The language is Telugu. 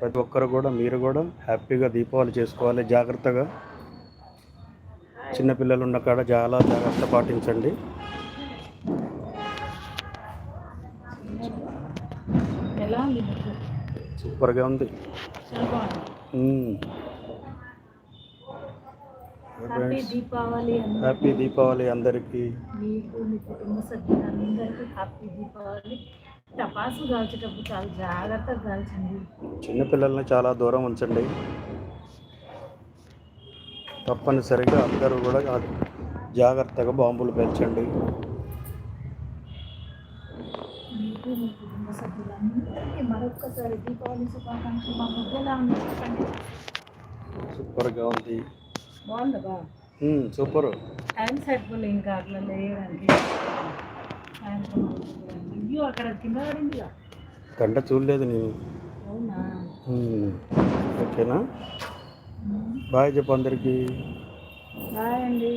ప్రతి ఒక్కరు కూడా మీరు కూడా హ్యాపీగా దీపావళి చేసుకోవాలి జాగ్రత్తగా. చిన్నపిల్లలు ఉన్న కాడ చాలా జాగ్రత్త పాటించండి. సూపర్గా ఉంది. హ్యాపీ దీపావళి అందరికీ. మీకు మీ కుటుంబ సభ్యులందరికీ హ్యాపీ దీపావళి టపాసులు కాల్చేటప్పుడు చాలా జాగ్రత్తగా కాల్చండి. చిన్నపిల్లల్ని చాలా దూరం ఉంచండి. తప్పనిసరిగా అందరూ కూడా జాగ్రత్తగా బాంబులు పేల్చండి. మీకు మీ కుటుంబ సభ్యులందరికీ మరొక్కసారి దీపావళి శుభాకాంక్షలు. మా ముద్దలా ఉంది చెప్పండి సూపర్గా ఉంది. బాగుందా? సూపర్. టైం సరిపోలే ఇంకా అట్లా లేయడానికి. అయ్యో అక్కడ కింద పడిందిగా. గంట చూడలేదు నేను. ఓకేనా? బాయ్ చెప్పు అందరికీ. బాయ్ అండి.